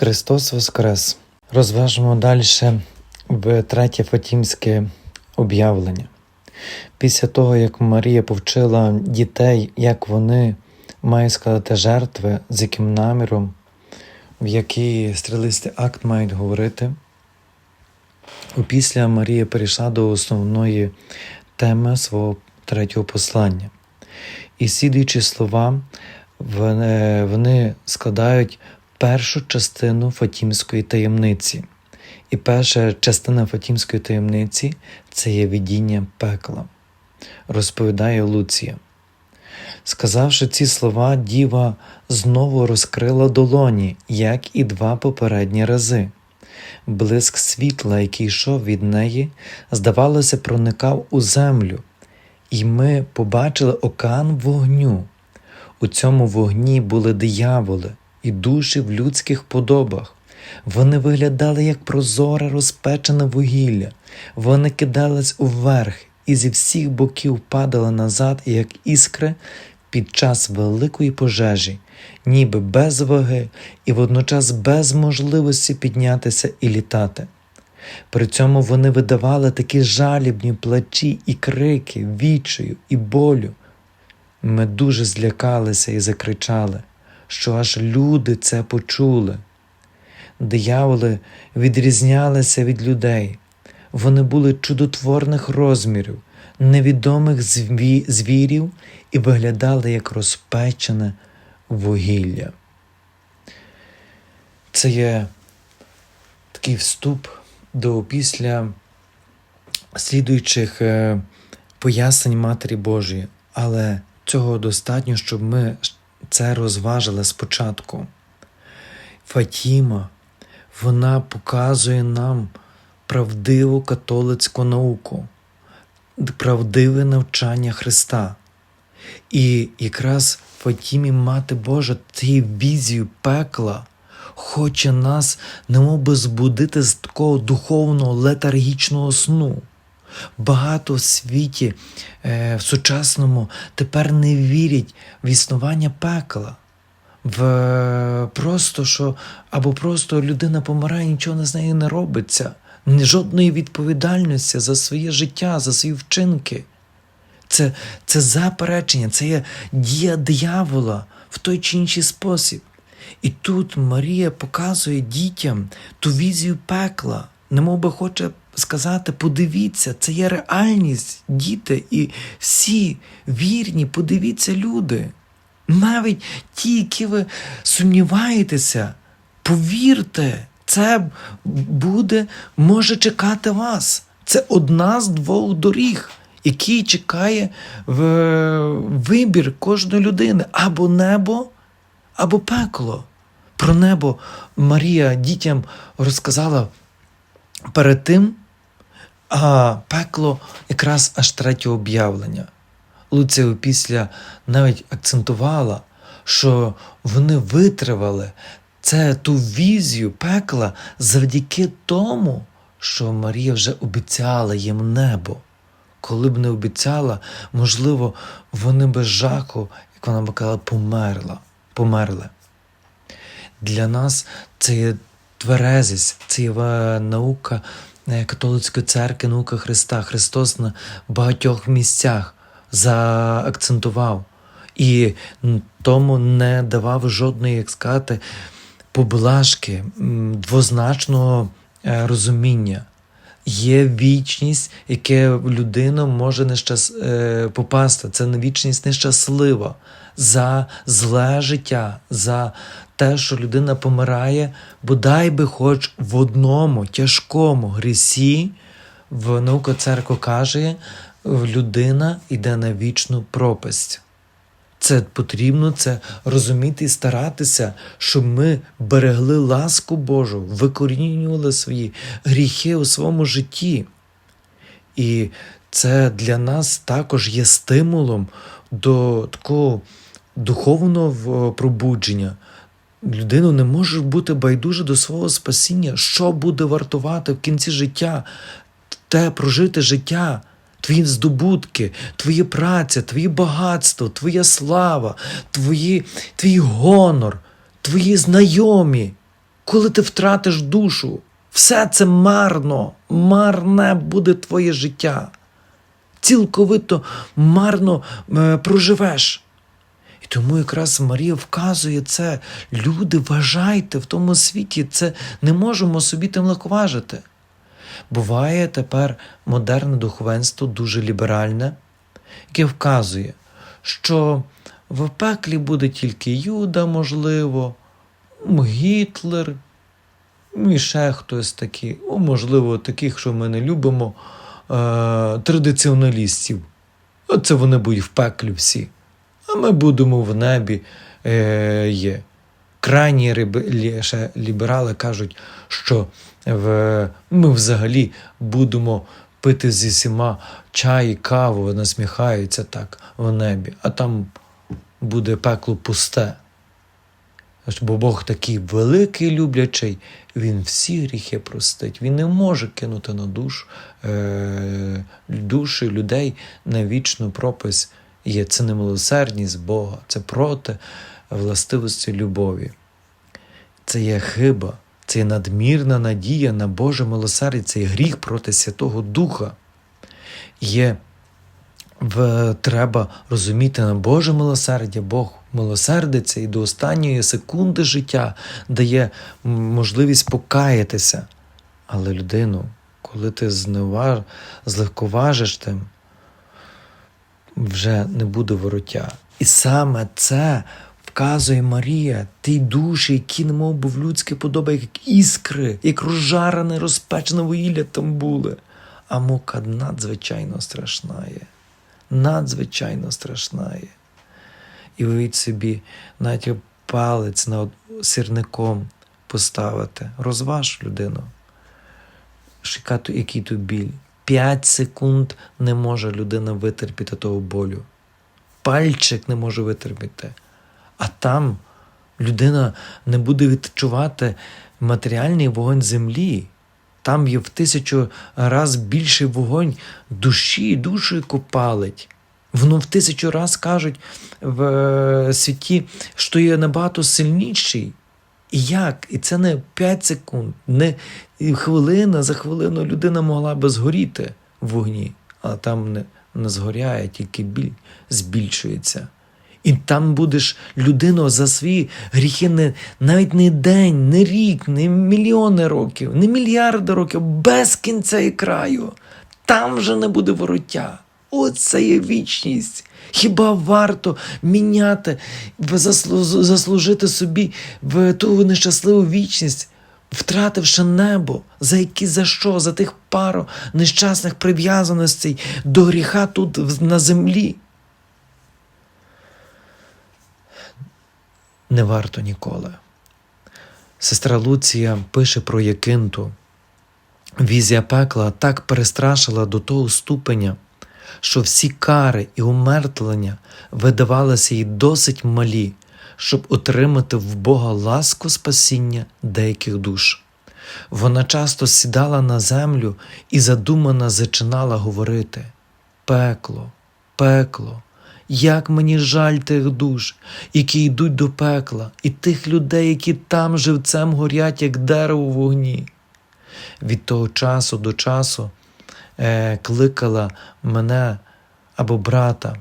Христос Воскрес! Розважимо далі в третє Фатімське об'явлення. Після того, як Марія повчила дітей, як вони мають складати жертви, з яким наміром, в який стрілистий акт мають говорити, опісля Марія перейшла до основної теми свого третього послання. І слідуючі слова, вони, складають першу частину Фатімської таємниці. І перша частина Фатімської таємниці це є видіння пекла, розповідає Луція. Сказавши ці слова, діва знову розкрила долоні, як і два попередні рази. Блиск світла, який йшов від неї, здавалося, проникав у землю, і ми побачили океан вогню. У цьому вогні були дияволи і душі в людських подобах. Вони виглядали як прозоре розпечене вугілля, вони кидались уверх і зі всіх боків падали назад, як іскри під час великої пожежі, ніби без ваги і водночас без можливості піднятися і літати. При цьому вони видавали такі жалібні плачі і крики, відчаю і болю. Ми дуже злякалися і закричали, що аж люди це почули. Дияволи відрізнялися від людей, вони були чудотворних розмірів, невідомих зві- звірів і виглядали як розпечене вугілля. Це є такий вступ до після слідуючих е, пояснень Матері Божої, але цього достатньо, щоб ми це розважили спочатку. Фатіма, вона показує нам правдиву католицьку науку, правдиве навчання Христа. І якраз Фатімі Мати Божа цією візію пекла хоче нас немов би збудити з такого духовного летаргічного сну. Багато в світі, е, в сучасному, тепер не вірять в існування пекла. В просто що або просто людина помирає, нічого не з нею не робиться, жодної відповідальності за своє життя, за свої вчинки. Це, це заперечення, це є дія диявола в той чи інший спосіб. І тут Марія показує дітям ту візію пекла, немов би хоче сказати: подивіться, це є реальність, діти, і всі вірні, подивіться, люди. Навіть ті, які ви сумніваєтеся, повірте, це буде, може чекати вас. Це одна з двох доріг, який чекає в вибір кожної людини або небо, або пекло. Про небо Марія дітям розказала перед тим, а пекло якраз аж третє об'явлення. Луція після навіть акцентувала, що вони витривали це ту візію пекла завдяки тому, що Марія вже обіцяла їм небо. Коли б не обіцяла, можливо, вони без жаху, як вона б казала, померла, померли. Для нас це є тверезість, це є наука католицької церкви, наука Христа. Христос на багатьох місцях заакцентував і тому не давав жодної, як сказати, поблажки, двозначного е, розуміння. Є вічність, яке людина може нещас... е, попасти. Це вічність нещаслива за зле життя, за те, що людина помирає, бодай би хоч в одному тяжкому грісі, в наука церква каже, людина йде на вічну пропасть. Це потрібно це розуміти і старатися, щоб ми берегли ласку Божу, викорінювали свої гріхи у своєму житті. І це для нас також є стимулом до такого духовного пробудження. Людину не може бути байдуже до свого спасіння, що буде вартувати в кінці життя, те прожити життя твої здобутки, твоя праця, твоє багатство, твоя слава, твої, твій гонор, твої знайомі. коли ти втратиш душу, все це марно, марне буде твоє життя. Цілковито марно е, проживеш. І тому якраз Марія вказує це. Люди, вважайте в тому світі, це не можемо собі тим легковажити. Буває тепер модерне духовенство дуже ліберальне, яке вказує, що в пеклі буде тільки Юда, можливо, Гітлер, і ще хтось такий, можливо, таких, що ми не любимо, е- традиціоналістів. Оце вони будуть в пеклі всі. А ми будемо в небі е. Крайні ліберали кажуть, що в, ми взагалі будемо пити зі всіма чай і каву, насміхаються так в небі, а там буде пекло пусте. Бо Бог такий великий люблячий, Він всі гріхи простить. Він не може кинути на душ, е, душі людей на вічну пропис. Є це немилосердність Бога, це проти властивості любові. Це є хиба, це є надмірна надія на Боже милосердя, це є гріх проти Святого Духа. Є в, треба розуміти на Боже милосердя, Бог милосердиться і до останньої секунди життя дає можливість покаятися. Але людину, коли ти зневаж, злегковажиш тим, вже не буде вороття. І саме це вказує Марія, ті душі, які немов би в людське подоба, як іскри, як розжарене, розпечене вугілля там були. А мука надзвичайно страшна є. Надзвичайно страшна є. І уявіть собі, навіть палець над сірником поставити, розваж людину. Шикати, який тут біль. П'ять секунд не може людина витерпіти того болю. Пальчик не може витерпіти. А там людина не буде відчувати матеріальний вогонь землі. Там є в тисячу раз більший вогонь душі, душу яку палить. Воно в тисячу раз кажуть в е, світі, що є набагато сильніший. І як? І це не 5 секунд, не хвилина за хвилину людина могла би згоріти в вогні, але там не, не згоряє, тільки біль збільшується. І там будеш людину за свої гріхи не, навіть не день, не рік, не мільйони років, не мільярди років, без кінця і краю. Там вже не буде вороття. Оце є вічність. Хіба варто міняти, заслужити собі в ту нещасливу вічність, втративши небо, за які за що? За тих пару нещасних прив'язаностей до гріха тут на землі. Не варто ніколи. Сестра Луція пише про Якинту. Візія пекла так перестрашила до того ступеня, що всі кари і умертвлення видавалися їй досить малі, щоб отримати в Бога ласку спасіння деяких душ. Вона часто сідала на землю і задумано зачинала говорити: Пекло, пекло, як мені жаль тих душ, які йдуть до пекла, і тих людей, які там живцем горять, як дерево в вогні. Від того часу до часу е, кликала мене або брата,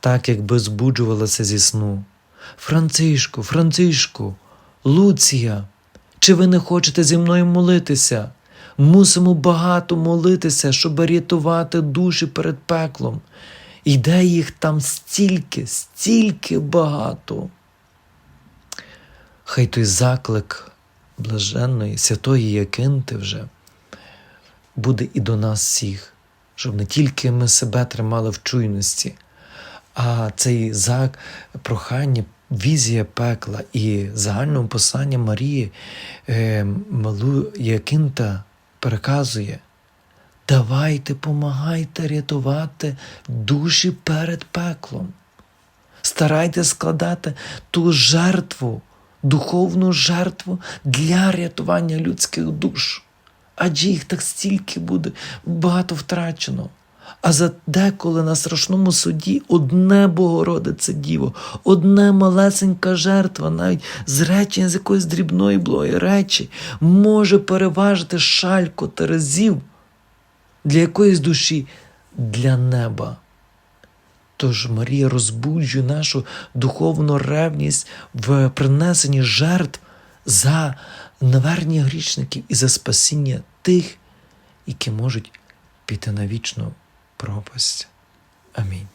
так якби збуджувалася зі сну. Францишку, Францишку, Луція, чи ви не хочете зі мною молитися? Мусимо багато молитися, щоб рятувати душі перед пеклом. Йде їх там стільки, стільки багато. Хай той заклик блаженної, святої Якинти вже буде і до нас всіх, щоб не тільки ми себе тримали в чуйності, а цей зак прохання, візія пекла і загальному послання Марії е, малу Якинта переказує. Давайте, помагайте рятувати душі перед пеклом. Старайтесь складати ту жертву, духовну жертву для рятування людських душ. Адже їх так стільки буде багато втрачено. А за деколи на страшному суді одне Богородице Діво, одне малесенька жертва, навіть зречення з якоїсь дрібної блої речі, може переважити шалько терезів для якоїсь душі, для неба. Тож Марія розбуджує нашу духовну ревність в принесенні жертв за навернення грішників і за спасіння тих, які можуть піти на вічну пропасть. Амінь.